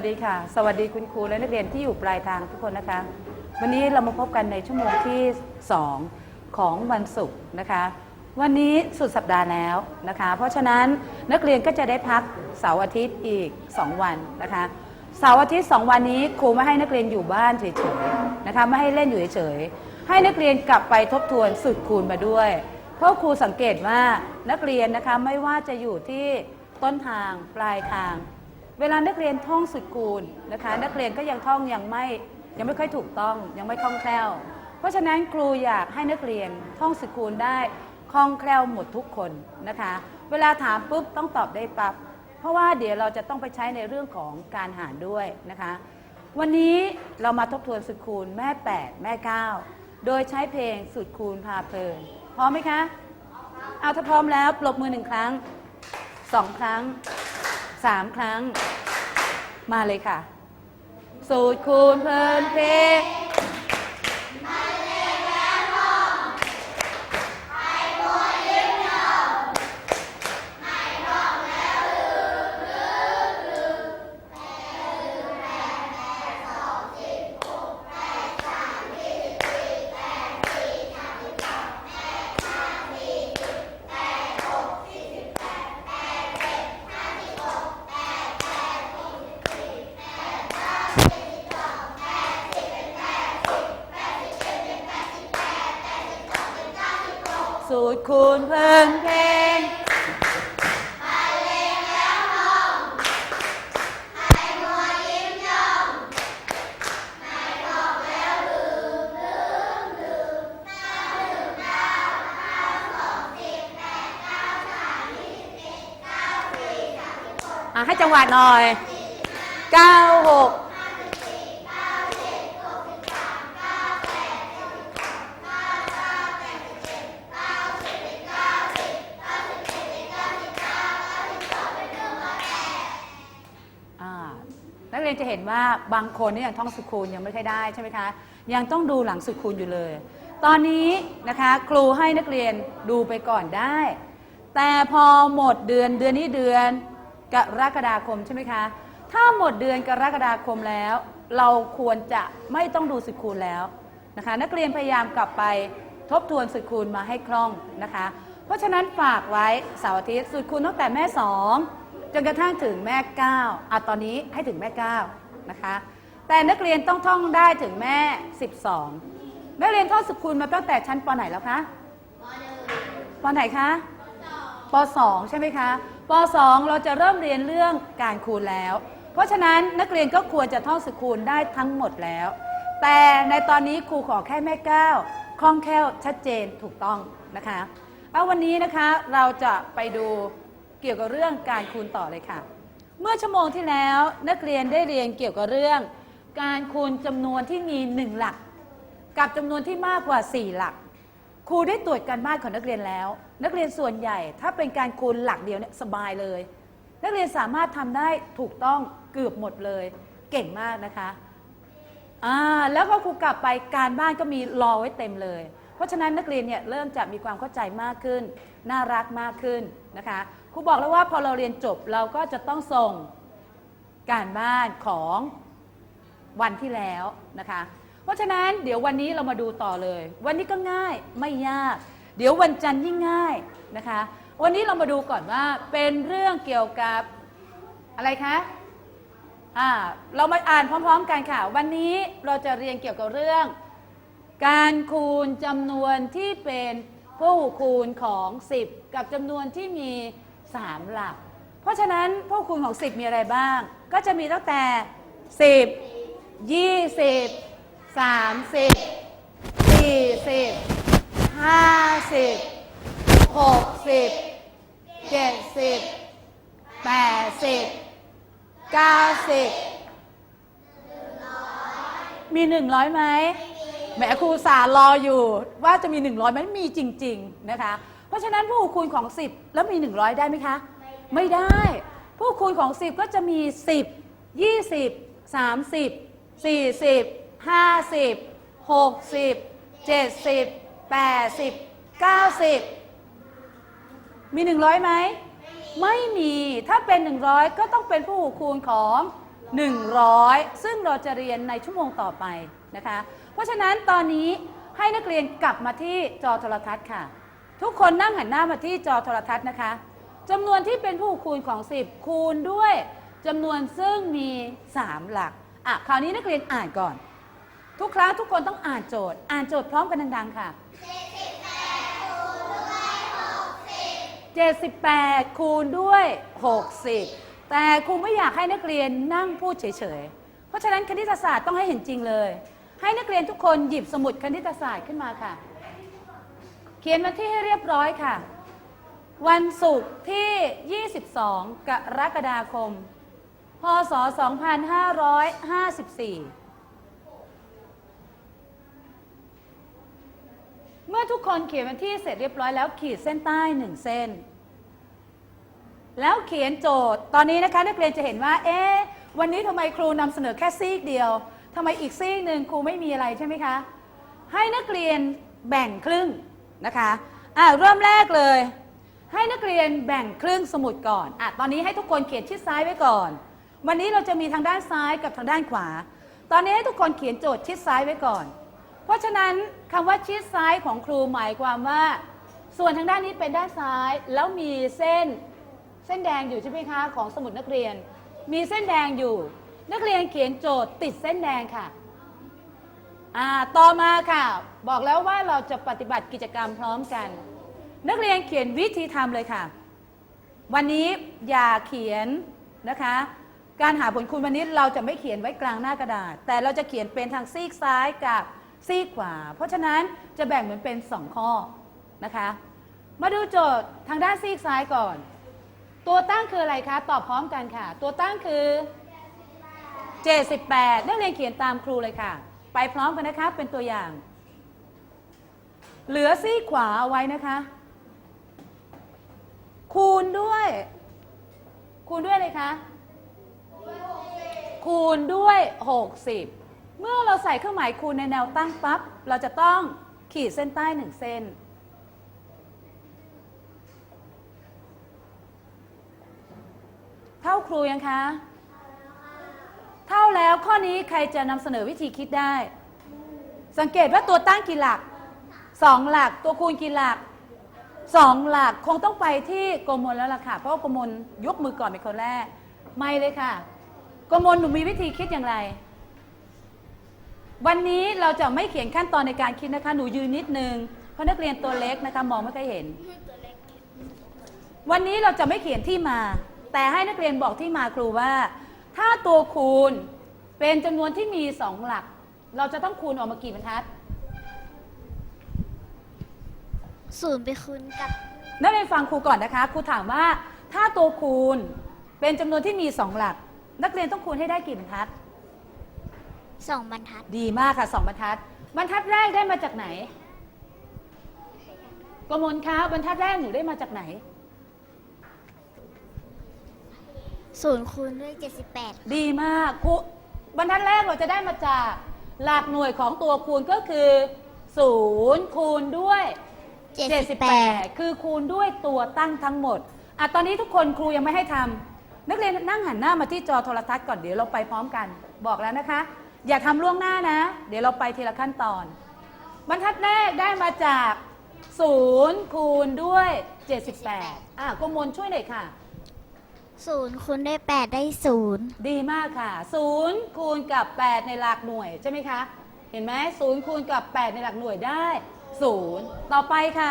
สวัสดีค่ะ สวัสดีคุณครูและนักเรียนที่อยู่ปลายทางทุกคนนะคะ วันนี้เรามาพบกันในชั่วโมงที่ 2 ของวันศุกร์นะคะ วันนี้สุดสัปดาห์แล้วนะคะ เพราะฉะนั้นนักเรียนก็จะได้พักเสาร์อาทิตย์อีก 2 วันนะคะเสาร์อาทิตย์ 2 วันนี้ครูไม่ให้นักเรียนอยู่บ้านเฉยๆนะคะไม่ให้เล่นอยู่เฉยๆให้นักเรียนกลับไปทบทวนสูตรคูณมาด้วย เพราะครูสังเกตว่านักเรียนนะคะไม่ว่าจะอยู่ที่ต้นทางปลายทาง เวลานักเรียนท่องสุดคูณนะคะ นักเรียนก็ยังท่องยังไม่ยังไม่ค่อยถูกต้องยังไม่คล่องแคล่ว เพราะฉะนั้นครูอยากให้นักเรียนท่องสุดคูณได้คล่องแคล่วหมดทุกคนนะคะ เวลาถามปุ๊บต้องตอบได้ปับ๊บเพราะว่าเดี๋ยวเราจะต้องไปใช้ในเรื่องของการหารด้วยนะคะ วันนี้เรามาทบทวนสุดคูณแม่ 8 แม่ 9 โดยใช้เพลงสุดคูณพาเพลินพร้อมไหมคะเอาถ้าพร้อมแล้วปรบมือหนึ่งครั้งสองครั้ง สามครั้ง มาเลยค่ะ สูตรคูณเพลินเพ ให้จังหวะหน่อย 9 6อ่านักเรียนจะเห็นว่าบางคนนี่ยังท่องสุดคูณยังไม่ค่อยได้ใช่ไหมคะยังต้องดูหลังสุดคูณอยู่เลย ตอนนี้นะคะครูให้นักเรียนดูไปก่อนได้ แต่พอหมดเดือนเดือนนี้เดือน กรกฎาคมใช่ไหมคะ ถ้าหมดเดือนกรกฎาคมแล้ว เราควรจะไม่ต้องดูสุดคูณแล้วนะคะ นักเรียนพยายามกลับไปทบทวนสุดคูณมาให้คล่องนะคะ เพราะฉะนั้นฝากไว้เสาร์อาทิตย์สุดคูณตั้งแต่แม่สองจนกระทั่งถึงแม่9อะตอนนี้ให้ถึงแม่9นะคะ แต่นักเรียนต้องท่องได้ถึงแม่ 12นักเรียนท่องสุคูณมาตั้งแต่ชั้นปไหนแล้วคะปไหนคะป 2 ใช่ไหมคะ ป 2 เราจะเริ่มเรียนเรื่องการคูณแล้ว เพราะฉะนั้นนักเรียนก็ควรจะท่องสุคูณได้ทั้งหมดแล้ว แต่ในตอนนี้ครูขอแค่แม่9คล่องแคล่วชัดเจนถูกต้องนะคะเอาวันนี้นะคะเราจะไปดูเกี่ยวกับเรื่องการคูณต่อเลยค่ะ เมื่อชั่วโมงที่แล้วนักเรียนได้เรียนเกี่ยวกับเรื่อง การคูณจำนวนที่มี 1 หลัก กับจำนวนที่มากกว่า 4 หลัก ครูได้ตรวจการบ้านของนักเรียนแล้ว นักเรียนส่วนใหญ่ถ้าเป็นการคูณหลักเดียวเนี่ยสบายเลย นักเรียนสามารถทำได้ถูกต้องเกือบหมดเลย เก่งมากนะคะอ่าแล้วก็ครูกลับไปการบ้านก็มีรอไว้เต็มเลย เพราะฉะนั้นนักเรียนเนี่ยเริ่มจะมีความเข้าใจมากขึ้น น่ารักมากขึ้นนะคะครูบอกแล้วว่าพอเราเรียนจบเราก็จะต้องส่งการบ้านของวันที่แล้วนะคะ เพราะฉะนั้นเดี๋ยววันนี้เรามาดูต่อเลย วันนี้ก็ง่ายไม่ยาก เดี๋ยววันจันทร์ยิ่งง่ายนะคะ วันนี้เรามาดูก่อนว่าเป็นเรื่องเกี่ยวกับอะไรคะอ่าเรามาอ่านพร้อม ๆ กันค่ะ วันนี้เราจะเรียนเกี่ยวกับเรื่อง การคูณจำนวนที่เป็นผู้คูณของ 10 กับจำนวนที่มี 3 หลัก เพราะฉะนั้นผู้คูณของ 10 มีอะไรบ้าง ก็จะมีตั้งแต่ 10 20 30 40 50 60 70 80 90มี100ไหมแหมครูสารออยู่ ว่าจะมี100ไหมมีจริง ๆนะคะ เพราะฉะนั้นผู้คูณของ10แล้วมี100ได้ไหมคะ ไม่ได้ ผู้คูณของ10ก็จะมี10 20 30 40 50 60 70 80 90 มี 100ไหม ไม่มี ถ้าเป็น 100 ก็ต้องเป็นผู้คูณของ 100 ซึ่งเราจะเรียนในชั่วโมงต่อไปนะคะ เพราะฉะนั้นตอนนี้ให้นักเรียนกลับมาที่จอโทรทัศน์ค่ะ ทุกคนนั่งหันหน้ามาที่จอโทรทัศน์นะคะจำนวนที่เป็นผู้คูณของ 10 คูณด้วยจำนวนซึ่งมี 3 หลัก อะ คราวนี้นักเรียนอ่านก่อน ทุกครั้งทุกคนต้องอ่านโจทย์ อ่านโจทย์พร้อมกันดังๆค่ะ 78 คูณด้วย 60 แต่ครูไม่อยากให้นักเรียนนั่งพูดเฉยๆ เพราะฉะนั้นคณิตศาสตร์ต้องให้เห็นจริงเลย ให้นักเรียนทุกคนหยิบสมุดคณิตศาสตร์ขึ้นมาค่ะ เขียนวันที่ให้เรียบร้อยค่ะ วันศุกร์ที่ 22 กรกฎาคม พศ 2554 เมื่อทุกคนเขียนวันที่เสร็จเรียบร้อยแล้วขีดเส้นใต้หนึ่งเส้น แล้วเขียนโจทย์ ตอนนี้นะคะนักเรียนจะเห็นว่า เอ๊ะวันนี้ทำไมครูนำเสนอแค่ซีกเดียวทำไมอีกซีกหนึ่งครูไม่มีอะไรใช่ไหมคะ ให้นักเรียนแบ่งครึ่งนะคะอะเริ่มแรกเลย ให้นักเรียนแบ่งครึ่งสมุดก่อนอะตอนนี้ให้ทุกคนเขียนชิดซ้ายไว้ก่อน วันนี้เราจะมีทางด้านซ้ายกับทางด้านขวา ตอนนี้ให้ทุกคนเขียนโจทย์ชิดซ้ายไว้ก่อน เพราะฉะนั้นคำว่าชิดซ้ายของครูหมายความว่า ส่วนทางด้านนี้เป็นด้านซ้าย แล้วมีเส้นเส้นแดงอยู่ใช่ไหมคะของสมุดนักเรียน มีเส้นแดงอยู่ นักเรียนเขียนโจทย์ติดเส้นแดงค่ะอ่าต่อมาค่ะ บอกแล้วว่าเราจะปฏิบัติกิจกรรมพร้อมกัน นักเรียนเขียนวิธีทำเลยค่ะ วันนี้อย่าเขียนนะคะ การหาผลคูณวันนี้เราจะไม่เขียนไว้กลางหน้ากระดาษ แต่เราจะเขียนเป็นทางซีกซ้ายกับ ซีกขวา เพราะฉะนั้นจะแบ่งเหมือนเป็น 2 ข้อนะคะ มาดูโจทย์ทางด้านซีกซ้ายก่อน ตัวตั้งคืออะไรคะ ตอบพร้อมกันค่ะ ตัวตั้งคือ 78นักเรียนเขียนตามครูเลยค่ะ ไปพร้อมกันนะคะ เป็นตัวอย่าง เหลือซีกขวาเอาไว้นะคะ คูณด้วย คูณด้วยอะไรคะ คูณด้วย 60 เมื่อเราใส่เครื่องหมายคูณในแนวตั้งปั๊บ เราจะต้องขีดเส้นใต้หนึ่งเส้น เท่าครูยังคะ เท่าแล้วข้อนี้ใครจะนำเสนอวิธีคิดได้ สังเกตว่าตัวตั้งกี่หลักสองหลักตัวคูณกี่หลักสองหลักคงต้องไปที่โกมลแล้วล่ะค่ะ เพราะว่าโกมลยกมือก่อนเป็นคนแรก ไม่เลยค่ะ โกมลหนูมีวิธีคิดอย่างไร วันนี้เราจะไม่เขียนขั้นตอนในการคิดนะคะ หนูยืนนิดนึง เพราะนักเรียนตัวเล็กนะคะมองไม่ค่อยเห็น วันนี้เราจะไม่เขียนที่มา แต่ให้นักเรียนบอกที่มาครูว่า ถ้าตัวคูณเป็นจำนวนที่มีสองหลัก เราจะต้องคูณออกมากี่บรรทัด ศูนย์ไปคูณกับ นักเรียนฟังครูก่อนนะคะ ครูถามว่าถ้าตัวคูณเป็นจำนวนที่มีสองหลัก นักเรียนต้องคูณให้ได้กี่บรรทัด สองบรรทัด ดีมากค่ะสองบรรทัด บรรทัดแรกได้มาจากไหนกมลคะบรรทัดแรกหนูได้มาจากไหน ศูนย์คูณด้วยเจ็ดสิบแปดดีมากครูบรรทัดแรกเราจะได้มาจากหลักหน่วยของตัวคูณก็คือ0คูณด้วย เจ็ดสิบแปด78 คือคูณด้วยตัวตั้งทั้งหมดอะตอนนี้ทุกคนครูยังไม่ให้ทำนักเรียนนั่งหันหน้ามาที่จอโทรทัศน์ก่อนเดี๋ยวเราไปพร้อมกัน บอกแล้วนะคะ อย่าทำล่วงหน้านะ เดี๋ยวเราไปทีละขั้นตอน บรรทัดแรกได้มาจาก 0 คูณด้วย 78 อะกมลช่วยหน่อยค่ะ ศูนย์คูณด้วยแปดได้ศูนย์ดีมากค่ะ 0 คูณกับ 8 ในหลักหน่วยใช่ไหมคะ เห็นไหม0คูณกับ 8 ในหลักหน่วยได้ 0 ต่อไปค่ะ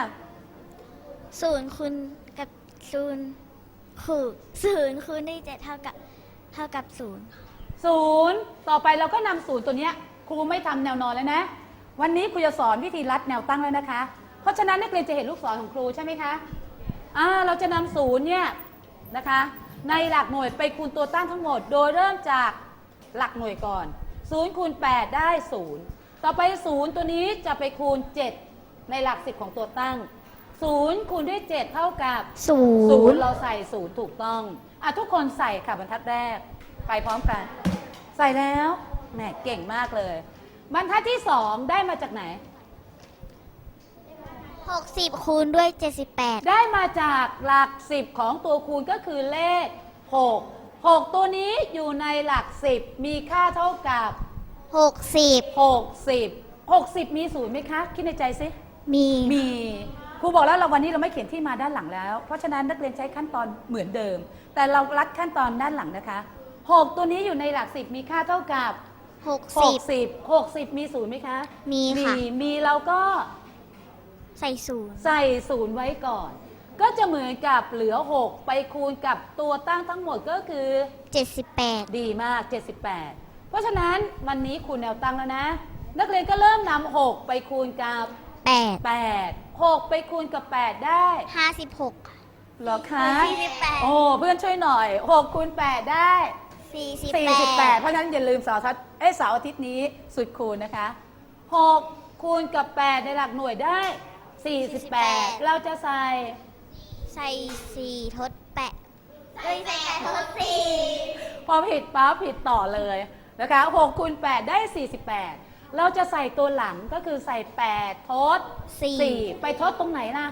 ศูนย์คูณกับศูนย์คูณศูนย์คูณด้วยเจ็ดเท่ากับเท่ากับศูนย์ 0ต่อไปเราก็นำศูนย์ตัวเนี้ยครูไม่ทำแนวนอนแล้วนะ วันนี้ครูจะสอนวิธีรัดแนวตั้งแล้วนะคะ เพราะฉะนั้นนักเรียนจะเห็นลูกศรของครูใช่ไหมคะอ่าเราจะนำศูนย์เนี่ยนะคะ ในหลักหน่วยไปคูณตัวตั้งทั้งหมด โดยเริ่มจากหลักหน่วยก่อน0คูณ8ได้ 0 ต่อไป 0 ตัวนี้จะไปคูณ 7 ในหลัก 10 ของตัวตั้ง 0คูณด้วย 7 เท่ากับศูศูนนย์ย์เราใส่ศูนย์ถูกต้องอะทุกคนใส่ค่ะบรรทัดแรก ไปพร้อมกัน ใส่แล้วแหมเก่งมากเลย บรรทัดที่สองได้มาจากไหนหกสิบคูณด้วยเจ็ดสิบแปดได้มาจากหลักสิบของตัวคูณก็คือเลข 6 6 ตัวนี้อยู่ในหลัก10มีค่าเท่ากับหกสิบ60 60 มีศูนย์ไหมคะ คิดในใจสิ มี มีครูบอกแล้วเราวันนี้เราไม่เขียนที่มาด้านหลังแล้ว เพราะฉะนั้นนักเรียนใช้ขั้นตอนเหมือนเดิม แต่เรารัดขั้นตอนด้านหลังนะคะ 6 ตัวนี้อยู่ในหลัก10มีค่าเท่ากับ หกสิบ 60 60 มีศูนย์ไหมคะมีค่ะ มีเราก็ใส่ศูนย์ใส่ศูนย์ไว้ก่อน ก็จะเหมือนกับเหลือ 6 ไปคูณกับตัวตั้งทั้งหมดก็คือ เจ็ดสิบแปดดีมาก 78 เพราะฉะนั้นวันนี้คูณแนวตั้งแล้วนะ นักเรียนก็เริ่มนำ6ไปคูณกับ แปด8 6 ไปคูณกับ 8 ได้ห้าสิบหกเหรอคะ สี่สิบแปด โอ้ เพื่อนช่วยหน่อย6คูณ8ได้ สี่สิบ48 เพราะฉะนั้นอย่าลืมเสาร์อาทิตย์เอ้ยเสาร์อาทิตย์นี้สุดคูณนะคะ6คูณกับ 8 ในหลักหน่วยได้ 48 เราจะใส่ ใส่สี่ทดแปดใส่แปดทดสี่พอผิดปั๊บผิดต่อเลยนะคะ6คูณ8ได้ 48 เราจะใส่ตัวหลังก็คือใส่ 8 ทด สี่4 ไปทดตรงไหนล่ะ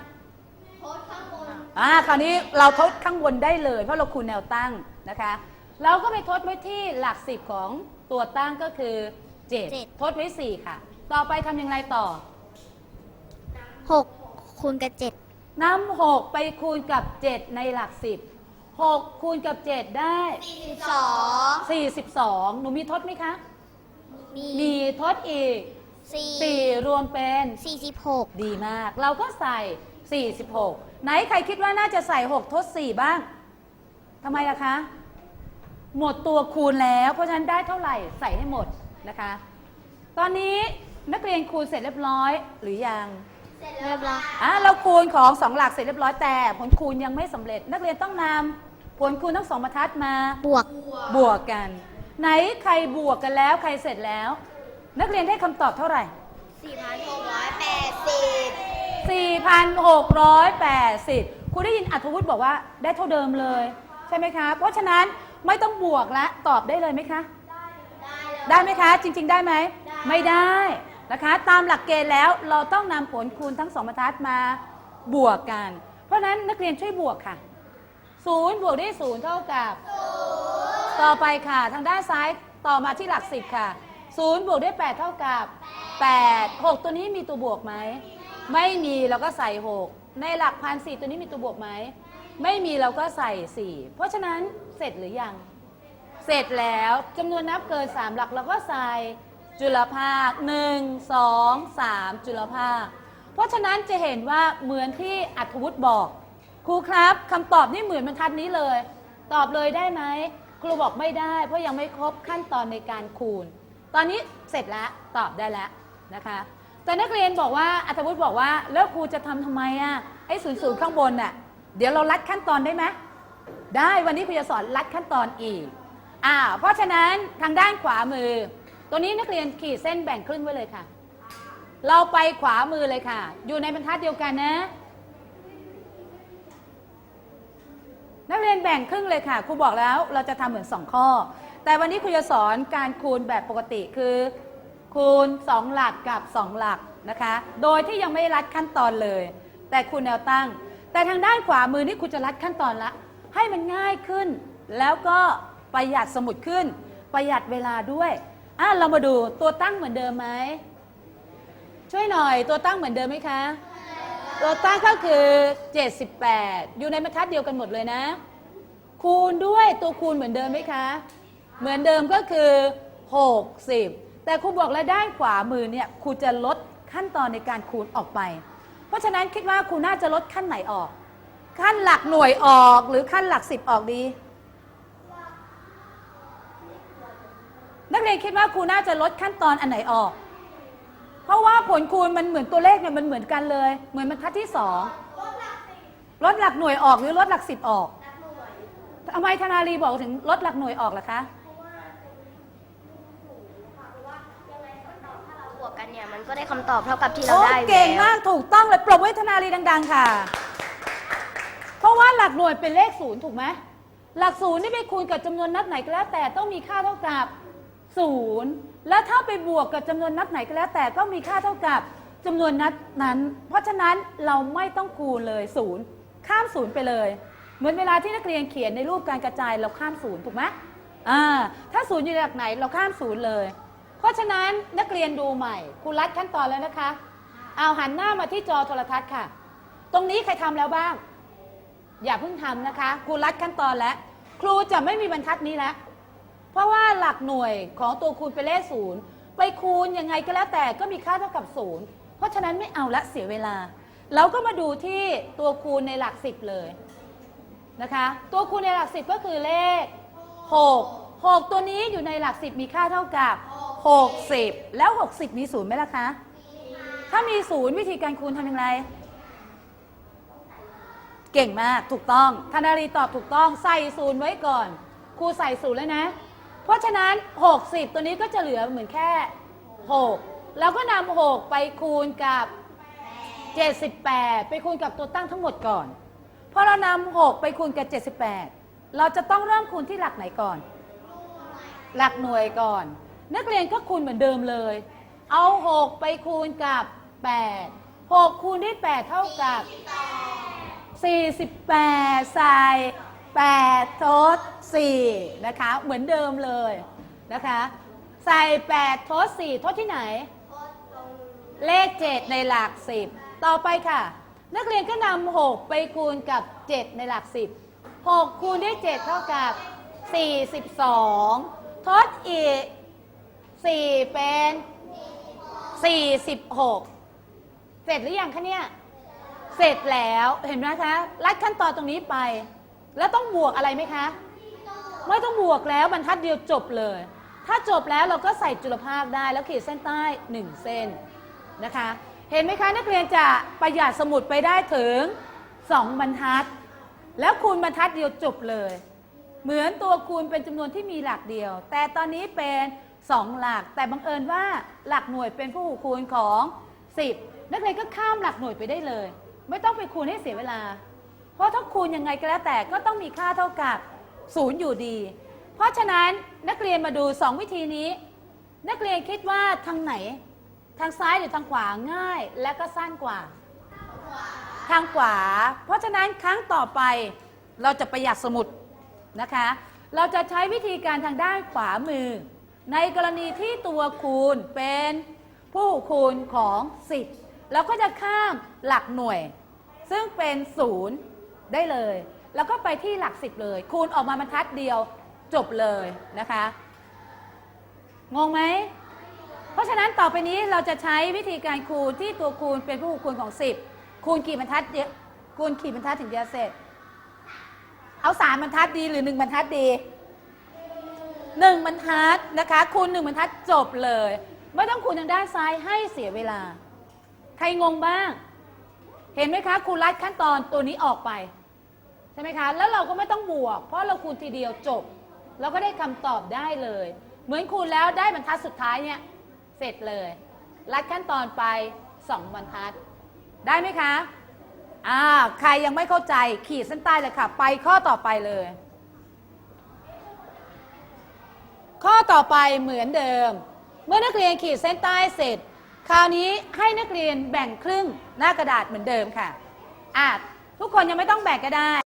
อ่าคราวนี้เราทดข้างบนได้เลย เพราะเราคูณแนวตั้งนะคะ เราก็ไปทดไว้ที่หลักสิบของตัวตั้งก็คือ7ทดไว้4ค่ะ ต่อไปทำอย่างไรต่อ หกคูณกับเจ็ดนำ6ไปคูณกับ7ในหลัก10 6คูณกับ7ได้สิบสอง42หนูมีทดไหมคะ มีมีทดอีกสี่4รวมเป็น สี่สิบหกดีมาก เราก็ใส่ 46 ไหนใครคิดว่าน่าจะใส่ 6 ทด 4 บ้าง ทำไมล่ะคะ หมดตัวคูณแล้ว เพราะฉะนั้นได้เท่าไหร่ใส่ให้หมดนะคะ ตอนนี้นักเรียนคูณเสร็จเรียบร้อยหรือยังเรียบร้อยอะเราคูณของสองหลักเสร็จเรียบร้อยแต่ผลคูณยังไม่สำเร็จ นักเรียนต้องนำผลคูณทั้งสองบรรทัดมาบวก บวกกัน ไหนใครบวกกันแล้วใครเสร็จแล้ว นักเรียนได้คำตอบเท่าไหร่สี่พันหกร้อยแปดสิบ4,680 ครูได้ยินอัธวุฒิบอกว่าได้เท่าเดิมเลย ใช่ไหมคะ เพราะฉะนั้น ไม่ต้องบวกละตอบได้เลยไหมคะ ได้ไหมคะ จริง ๆ ได้ไหม ไม่ได้นะคะ ตามหลักเกณฑ์แล้วเราต้องนำผลคูณทั้งสองบรรทัดมาบวกกัน เพราะฉะนั้นนักเรียนช่วยบวกค่ะศูนย์บวกด้วยศูนย์เท่ากับต่อไปค่ะ ทางด้านซ้ายต่อมาที่หลักสิบค่ะศูนย์บวกด้วยแปดเท่ากับแปดหกตัวนี้มีตัวบวกไหม ไม่มีเราก็ใส่หกในหลักพันสี่ตัวนี้มีตัวบวกไหม ไม่มีเราก็ใส่สี่เพราะฉะนั้นเสร็จหรือยัง เสร็จแล้วจำนวนนับเกิน 3 หลักเราก็ใส่จุลภาค 1 2 3 จุลภาค เพราะฉะนั้นจะเห็นว่าเหมือนที่อัธวุฒิบอกครูครับคำตอบนี่เหมือนบรรทัดนี้เลย ตอบเลยได้ไหมครูบอกไม่ได้ เพราะยังไม่ครบขั้นตอนในการคูณ ตอนนี้เสร็จแล้วตอบได้แล้วนะคะ แต่นักเรียนบอกว่าอัธวุฒิบอกว่าแล้วครูจะทำทำไมอะไอ้ศูนย์ศูนย์ข้างบนน่ะ เดี๋ยวเราลัดขั้นตอนได้ไหมได้วันนี้ครูจะสอนลัดขั้นตอนอีกอ่าเพราะฉะนั้นทางด้านขวามือ ตัวนี้นักเรียนขีดเส้นแบ่งครึ่งไว้เลยค่ะ เราไปขวามือเลยค่ะ อยู่ในบรรทัดเดียวกันนะ นักเรียนแบ่งครึ่งเลยค่ะครูบอกแล้วเราจะทำเหมือนสองข้อ แต่วันนี้ครูจะสอนการคูณแบบปกติคือ คูณ 2 หลักกับ 2 หลักนะคะ โดยที่ยังไม่รัดขั้นตอนเลย แต่คูณแนวตั้ง แต่ทางด้านขวามือนี่ครูจะรัดขั้นตอนละ ให้มันง่ายขึ้น แล้วก็ประหยัดสมุดขึ้น ประหยัดเวลาด้วยอะเรามาดูตัวตั้งเหมือนเดิมไหมช่วยหน่อยตัวตั้งเหมือนเดิมไหมคะ ตัวตั้งก็คือ 78 อยู่ในบรรทัดเดียวกันหมดเลยนะ คูณด้วยตัวคูณเหมือนเดิมไหมคะ เหมือนเดิมก็คือ 60 แต่ครูบอกแล้วด้านขวามือเนี่ยครูจะลดขั้นตอนในการคูณออกไป เพราะฉะนั้นคิดว่าครูน่าจะลดขั้นไหนออก ขั้นหลักหน่วยออกหรือขั้นหลักสิบออกดี นักเรียนคิดว่าครูน่าจะลดขั้นตอนอันไหนออก เพราะว่าผลคูณมันเหมือนตัวเลขเนี่ยมันเหมือนกันเลย เหมือนบรรทัดที่สองลดหลักหน่วยออกหรือลดหลักสิบออกทำไมธนารีบอกถึงลดหลักหน่วยออกล่ะคะ บว กกันเนี่ยมันก็ได้คำตอบเท่ากับที่เราโอ้ได้อยู่เก่งแล้วมากถูกต้องเลยปรบมือให้ธนารีดัง ๆ ค่ะ เพราะว่าหลักหน่วยเป็นเลขศูนย์ถูกไหมหลักศูนย์นี่ไปคูณกับจำนวนนับไหนก็แล้วแต่ต้องมีค่าเท่ากับศูนย์แล้วถ้าไปบวกกับจำนวนนับไหนก็แล้วแต่ก็มีค่าเท่ากับจำนวนนัดนั้น เพราะฉะนั้นเราไม่ต้องคูณเลยศูนย์ข้ามศูนย์ไปเลย เหมือนเวลาที่นักเรียนเขียนในรูปการกระจายเราข้ามศูนย์ถูกไหมอ่าถ้าศูนย์อยู่ในหลักไหนเราข้ามศูนย์เลย เพราะฉะนั้นนักเรียนดูใหม่ครูรัดขั้นตอนแล้วนะคะ เอาหันหน้ามาที่จอโทรทัศน์ค่ะ ตรงนี้ใครทำแล้วบ้าง อย่าเพิ่งทำนะคะครูรัดขั้นตอนแล้ว ครูจะไม่มีบรรทัดนี้แล้ว เพราะว่าหลักหน่วยของตัวคูณเป็นเลขศูนย์ไปคูณยังไงก็แล้วแต่ก็มีค่าเท่ากับศูนย์เพราะฉะนั้นไม่เอาละเสียเวลา เราก็มาดูที่ตัวคูณในหลักสิบเลยนะคะ ตัวคูณในหลักสิบก็คือเลข 6 6 ตัวนี้อยู่ในหลักสิบมีค่าเท่ากับ 60 แล้ว 60 มีศูนย์ไหมล่ะคะ ถ้ามีศูนย์วิธีการคูณทำอย่างไร เก่งมากถูกต้องธนารีตอบถูกต้องใส่ศูนย์ไว้ก่อน ครูใส่ศูนย์แล้วนะ เพราะฉะนั้น 60 ตัวนี้ก็จะเหลือเหมือนแค่ 6 แล้วก็นำ6ไปคูณกับ 78 ไปคูณกับตัวตั้งทั้งหมดก่อนพอเรานำ6ไปคูณกับ 78 เราจะต้องเริ่มคูณที่หลักไหนก่อน หลักหน่วยก่อน นักเรียนก็คูณเหมือนเดิมเลย เอา 6 ไปคูณกับ 8 6 คูณด้วย8เท่ากับ 48 ใส่ 8 ทด 4 นะคะ เหมือนเดิมเลยนะคะ ใส่ 8 ทด 4 ทดที่ไหน เลข 7 ในหลัก 10 ต่อไปค่ะ นักเรียนก็นำ6 ไปคูณกับ 7 ในหลัก 10 6 คูณด้วย 7 เท่ากับ 42 ทดอีก4เป็น46เสร็จหรือยังคะเนี่ย เสร็จแล้วเห็นไหมคะ ลัดขั้นตอนตรงนี้ไป แล้วต้องบวกอะไรไหมคะ ไม่ต้องบวกแล้วบรรทัดเดียวจบเลย ถ้าจบแล้วเราก็ใส่จุลภาคได้แล้วขีดเส้นใต้1เส้นนะคะ เห็นไหมคะ นักเรียนจะประหยัดสมุดไปได้ถึง2บรรทัด แล้วคูณบรรทัดเดียวจบเลย เหมือนตัวคูณเป็นจำนวนที่มีหลักเดียว แต่ตอนนี้เป็น 2 หลัก แต่บังเอิญว่าหลักหน่วยเป็นผู้คูณของ 10 นักเรียนก็ข้ามหลักหน่วยไปได้เลย ไม่ต้องไปคูณให้เสียเวลา เพราะถ้าคูณยังไงก็แล้วแต่ก็ต้องมีค่าเท่ากับศูนย์อยู่ดี เพราะฉะนั้นนักเรียนมาดู 2 วิธีนี้ นักเรียนคิดว่าทางไหน ทางซ้ายหรือทางขวาง่ายและก็สั้นกว่า ทางขวา เพราะฉะนั้นครั้งต่อไปเราจะประหยัดสมุด นะคะ เราจะใช้วิธีการทางด้านขวามือ ในกรณีที่ตัวคูณเป็นผู้คูณของ 10 เราก็จะข้ามหลักหน่วย ซึ่งเป็นศูนย์ได้เลย แล้วก็ไปที่หลัก 10 เลย คูณออกมาบรรทัดเดียวจบเลยนะคะ งงไหม เพราะฉะนั้นต่อไปนี้เราจะใช้วิธีการคูณที่ตัวคูณเป็นผู้คูณของ 10 คูณกี่บรรทัดเดียวคูณกี่บรรทัดถึงจะเสร็จ เอาสามบรรทัดดีหรือหนึ่งบรรทัดดีหนึ่งบรรทัดนะคะ คูณหนึ่งบรรทัดจบเลย ไม่ต้องคูณทางด้านซ้ายให้เสียเวลา ใครงงบ้าง เห็นไหมคะครูรัดขั้นตอนตัวนี้ออกไป ใช่ไหมคะ แล้วเราก็ไม่ต้องบวก เพราะเราคูณทีเดียวจบ เราก็ได้คำตอบได้เลย เหมือนคูณแล้วได้บรรทัดสุดท้ายเนี่ยเสร็จเลยรัดขั้นตอนไป 2 บรรทัด ได้ไหมคะ อ่าใครยังไม่เข้าใจขีดเส้นใต้เลยค่ะ ไปข้อต่อไปเลย ข้อต่อไปเหมือนเดิม เมื่อนักเรียนขีดเส้นใต้เสร็จ คราวนี้ให้นักเรียนแบ่งครึ่งหน้ากระดาษเหมือนเดิมค่ะอะทุกคนยังไม่ต้องแบ่งก็ได้